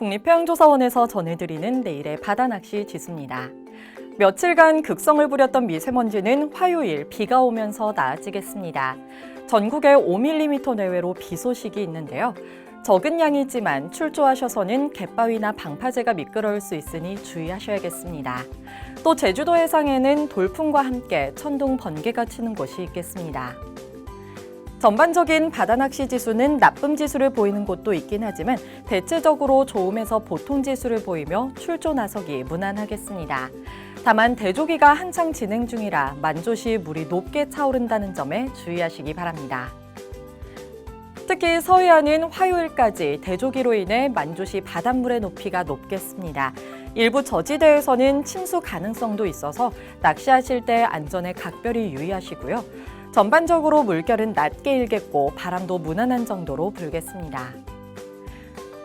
국립해양조사원에서 전해드리는 내일의 바다 낚시 지수입니다. 며칠간 극성을 부렸던 미세먼지는 화요일 비가 오면서 나아지겠습니다. 전국에 5mm 내외로 비 소식이 있는데요. 적은 양이지만 출조하셔서는 갯바위나 방파제가 미끄러울 수 있으니 주의하셔야겠습니다. 또 제주도 해상에는 돌풍과 함께 천둥 번개가 치는 곳이 있겠습니다. 전반적인 바다낚시 지수는 나쁨 지수를 보이는 곳도 있긴 하지만 대체적으로 좋음에서 보통 지수를 보이며 출조 나서기 무난하겠습니다. 다만 대조기가 한창 진행 중이라 만조시 물이 높게 차오른다는 점에 주의하시기 바랍니다. 특히 서해안은 화요일까지 대조기로 인해 만조시 바닷물의 높이가 높겠습니다. 일부 저지대에서는 침수 가능성도 있어서 낚시하실 때 안전에 각별히 유의하시고요. 전반적으로 물결은 낮게 일겠고 바람도 무난한 정도로 불겠습니다.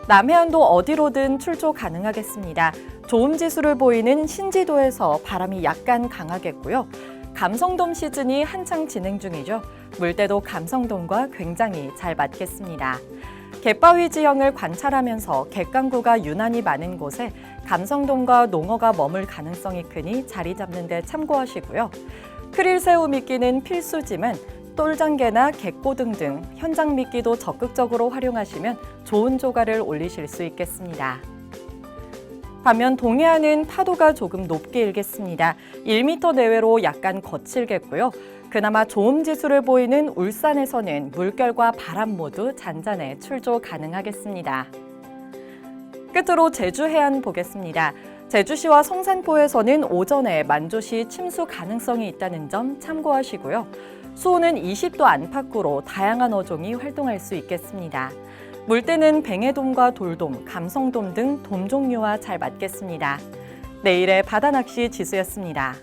남해안도 어디로든 출조 가능하겠습니다. 좋음 지수를 보이는 신지도에서 바람이 약간 강하겠고요. 감성돔 시즌이 한창 진행 중이죠. 물때도 감성돔과 굉장히 잘 맞겠습니다. 갯바위 지형을 관찰하면서 갯강구가 유난히 많은 곳에 감성돔과 농어가 머물 가능성이 크니 자리 잡는 데 참고하시고요. 크릴새우 미끼는 필수지만 똘장개나 갯고 등등 현장 미끼도 적극적으로 활용하시면 좋은 조가를 올리실 수 있겠습니다. 반면 동해안은 파도가 조금 높게 일겠습니다. 1m 내외로 약간 거칠겠고요. 그나마 좋음 지수를 보이는 울산에서는 물결과 바람 모두 잔잔해 출조 가능하겠습니다. 끝으로 제주 해안 보겠습니다. 제주시와 성산포에서는 오전에 만조시 침수 가능성이 있다는 점 참고하시고요. 수온은 20도 안팎으로 다양한 어종이 활동할 수 있겠습니다. 물때는 뱅에돔과 돌돔, 감성돔 등 돔 종류와 잘 맞겠습니다. 내일의 바다 낚시 지수였습니다.